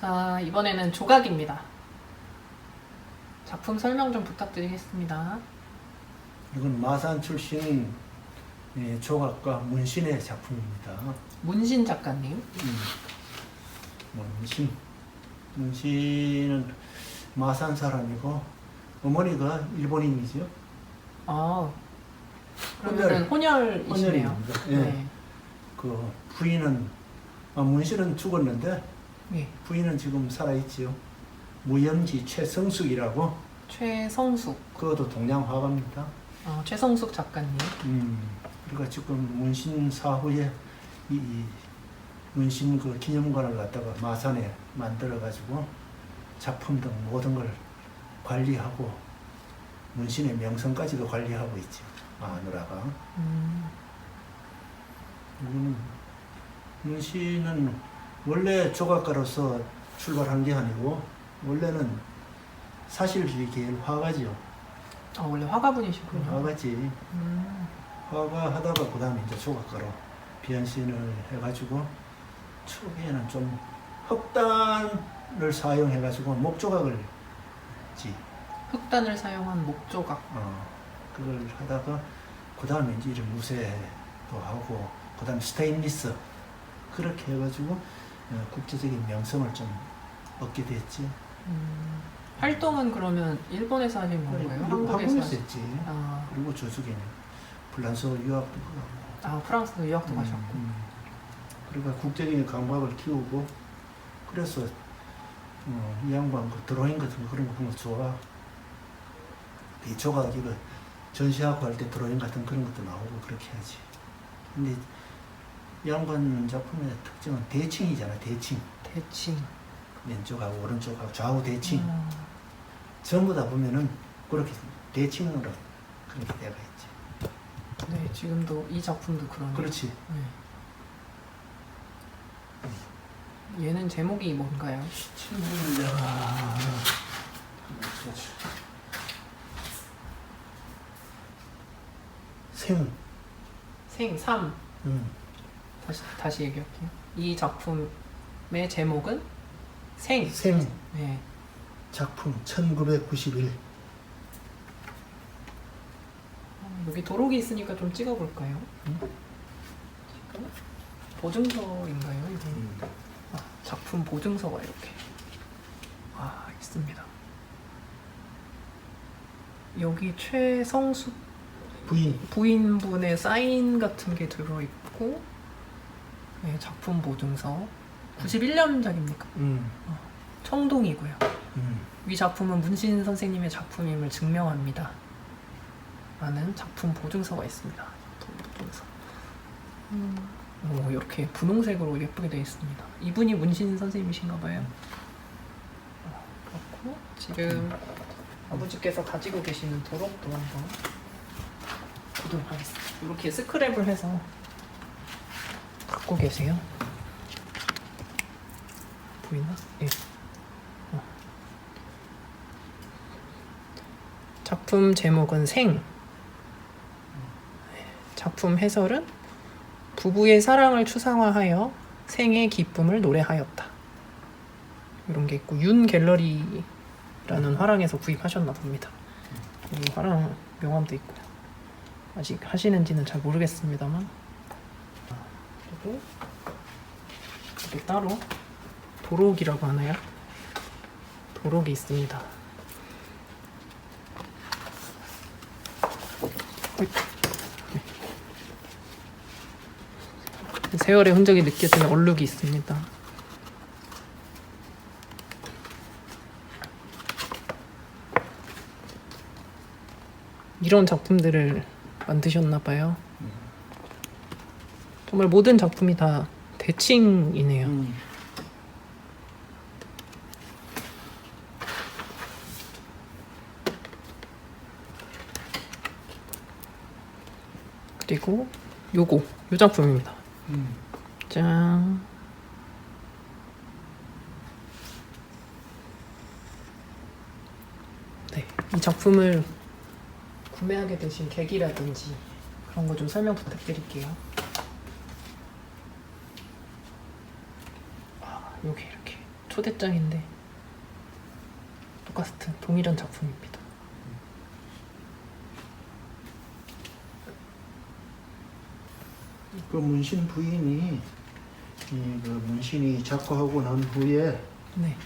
자, 이번에는 조각입니다. 작품 설명 좀 부탁드리겠습니다. 이건 마산 출신 예, 조각가 문신의 작품입니다. 문신 작가님. 음, 문신. 문신은 마산 사람이고 어머니가 일본인이죠. 아, 그러면은 혼혈이시네요. 혼혈입니다. 예. 네. 그 부인은 아, 문신은 죽었는데 예. 부인은 지금 살아있지요. 무염지 최성숙이라고 최성숙. 그것도 동양 화가입니다. 어, 최성숙 작가님. 음, 그러니까 지금 문신 사후에 이, 이 문신 그 기념관을 갖다가 마산에 만들어 가지고 작품 등 모든 걸 관리하고 문신의 명성까지도 관리하고 있지 마누라가 음, 이거는 문신은 원래 조각가로서 출발한 게 아니고 원래는 사실 계열 화가지요 아, 원래 화가분이시군요. 화가지 음, 화가 하다가 그 다음에 이제 조각가로 변신을 해가지고 초기에는 좀 흑단을 사용해가지고 목조각을 지 흑단을 사용한 목조각. 어, 그걸 하다가 그 다음에 이제 무쇠도 하고 그 다음에 스테인리스 그렇게 해가지고 어, 국제적인 명성을 좀 얻게 됐지 음, 활동은 그러면 일본에서 하신 건가요? 한국에서 한국에서 하신- 했지 아, 그리고 저쪽에는 프랑스 유학도 가고 아, 프랑스도 유학도 음, 가셨고. 음. 그러니까 국제적인 감각을 키우고 그래서 어, 이 양반 그 드로잉 같은 거 그런 거 보면 좋아. 이 조각 이거 전시하고 할 때 드로잉 같은 그런 것도 나오고 그렇게 하지. 근데 이 양반 작품의 특징은 대칭이잖아 대칭. 대칭. 왼쪽하고 오른쪽하고 좌우 대칭. 음, 전부 다 보면은 그렇게 대칭으로 그렇게 되어 있지. 네, 지금도 이 작품도 그러네요. 그렇지. 네. 얘는 제목이 뭔가요? 친구는 내가 생, 생, 삼. 음, 다시 다시 얘기할게요. 이 작품의 제목은 생. 생 네. 작품 1991 어, 여기 도록이 있으니까 좀 찍어볼까요? 음. 보증서인가요? 이거? 음. 아, 작품 보증서가 이렇게 아 있습니다. 여기 최성숙 부인 부인분의 사인 같은 게 들어있고 네, 작품 보증서 91년작입니까? 음, 청동이고요. 음. 이 작품은 문신 선생님의 작품임을 증명합니다. 라는 작품 보증서가 있습니다. 작품 보증서. 음, 오, 이렇게 분홍색으로 예쁘게 되어 있습니다. 이분이 문신 선생님이신가 봐요. 어, 그렇고 지금 아버지께서 가지고 계시는 도록도 한번 보도록 하겠습니다. 이렇게 스크랩을 해서 갖고 계세요. 보이나? 예. 작품 제목은 생. 작품 해설은 부부의 사랑을 추상화하여 생의 기쁨을 노래하였다. 이런 게 있고 윤 갤러리라는 화랑에서 구입하셨나 봅니다. 이 화랑 명함도 있고요. 아직 하시는지는 잘 모르겠습니다만. 그리고 여기 따로 도록이라고 하나요? 도록이 있습니다. 세월의 흔적이 느껴지는 얼룩이 있습니다. 이런 작품들을 만드셨나 봐요. 정말 모든 작품이 다 대칭이네요. 음. 그리고 요거 요 작품입니다. 음. 짠. 네, 이 작품을 구매하게 되신 계기라든지 그런 거 좀 설명 부탁드릴게요. 여기 이렇게 초대장인데 똑같은 동일한 작품입니다. 그 문신 부인이 이그 문신이 작고하고 난 후에 네.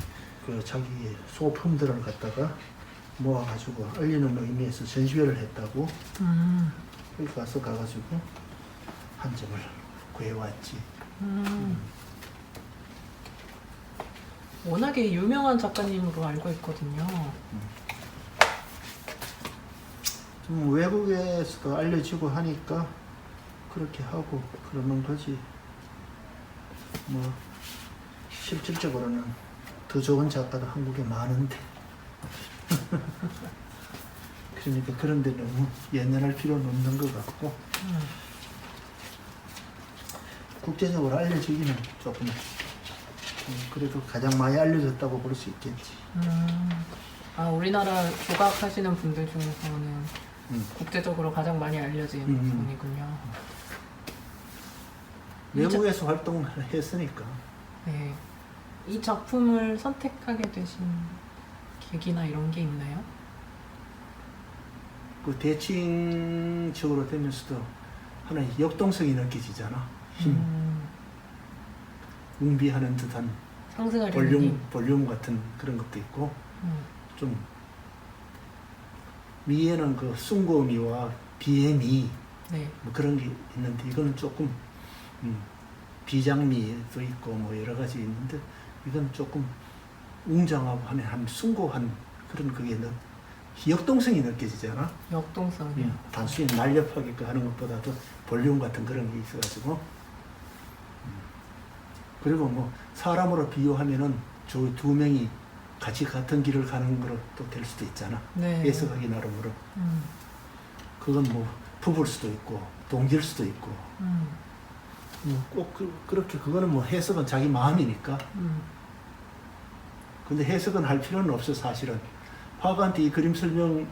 그 자기 소품들을 갖다가 모아가지고 알리는 의미에서 전시회를 했다고 음. 거기 가서 가가지고 한 점을 구해왔지. 음. 워낙에 유명한 작가님으로 알고 있거든요. 좀 외국에서도 알려지고 하니까 그렇게 하고 그러는 거지. 뭐 실질적으로는 더 좋은 작가도 한국에 많은데. 그러니까 그런 데 너무 예민할 필요는 없는 것 같고 음. 국제적으로 알려지기는 조금 음, 그래도 가장 많이 알려졌다고 볼 수 있겠지. 음. 아 우리나라 조각하시는 분들 중에서는 음. 국제적으로 가장 많이 알려진 음. 분이군요. 외국에서 활동을 했으니까 네. 이 작품을 선택하게 되신 계기나 이런 게 있나요? 그 대칭적으로 되면서도 하나의 역동성이 느껴지잖아. 힘, 음. 웅비하는 듯한 상승하려는 볼륨, 힘. 볼륨 같은 그런 것도 있고 음. 좀 미에는 그 숭고미와 비의 미, 네. 뭐 그런 게 있는데 이거는 조금 음, 비장미도 있고 뭐 여러 가지 있는데 이건 조금 웅장하고 한, 한 숭고한 그런 그게 느, 역동성이 느껴지잖아. 역동성이요. 음, 단순히 날렵하게 그 하는 것보다도 볼륨 같은 그런 게 있어가지고 음. 그리고 뭐 사람으로 비유하면은 저 두 명이 같이 같은 길을 가는 또될 수도 있잖아. 네. 해석하기 나름으로 음. 그건 뭐 부부일 수도 있고 동기일 수도 있고 음. 뭐꼭 그, 렇게 그거는 뭐 해석은 자기 마음이니까 음. 근데 해석은 할 필요는 없어 사실은 화가한테 이 그림 설명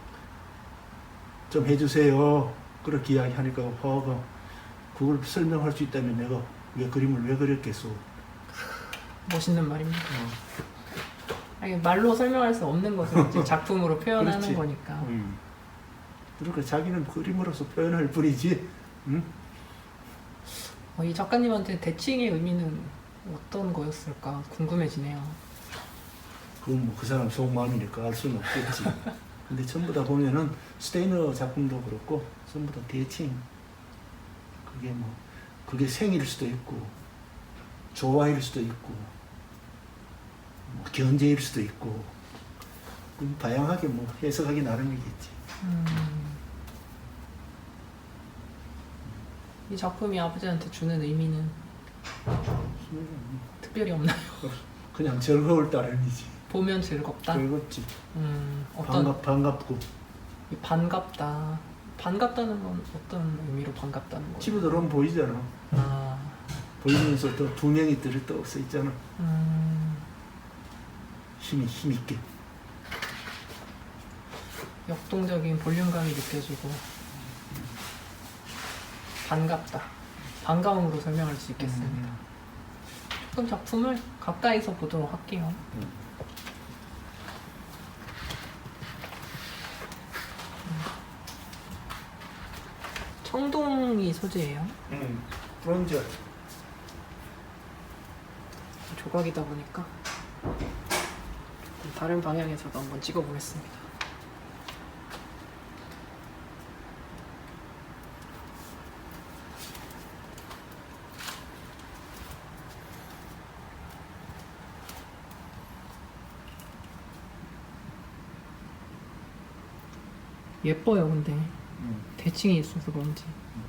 좀 해주세요 그렇게 이야기하니까 화가가 그걸 설명할 수 있다면 내가 왜 그림을 왜 그렸겠소 멋있는 말입니다. 아니, 말로 설명할 수 없는 것을 이제 작품으로 표현하는 그렇지. 거니까. 음. 그러니까 자기는 그림으로서 표현할 뿐이지 응? 어, 이 작가님한테 대칭의 의미는 어떤 거였을까 궁금해지네요. 그건 뭐 그 사람 속마음이니까 알 수는 없겠지. 근데 전부 다 보면은 스테이너 작품도 그렇고 전부 다 대칭. 그게 뭐 그게 생일 수도 있고 조화일 수도 있고 뭐 견제일 수도 있고 그 다양하게 뭐 해석하기 나름이겠지. 음. 이 작품이 아버지한테 주는 의미는 특별히 없나요? 그냥 즐거울 따름이지. 보면 즐겁다. 즐겁지. 음, 어떤 반갑 반갑고 이 반갑다. 반갑다는 건 어떤 의미로 반갑다는 거예요? 집에 들어오면 보이잖아. 아, 보이면서 또두 명이 들떠 서 있잖아. 음, 힘이 힘 있게. 역동적인 볼륨감이 느껴지고 반갑다. 반가움으로 설명할 수 있겠습니다. 음. 조금 작품을 가까이서 보도록 할게요. 청동이 소재예요. 음. 브론즈. 조각이다 보니까 다른 방향에서도 한번 찍어보겠습니다. 예뻐요, 근데 음. 대칭이 있어서 그런지. 네,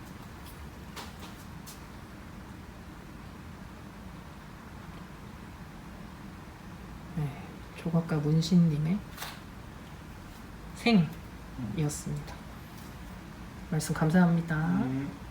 조각가 문신님의 생이었습니다. 말씀 감사합니다. 음.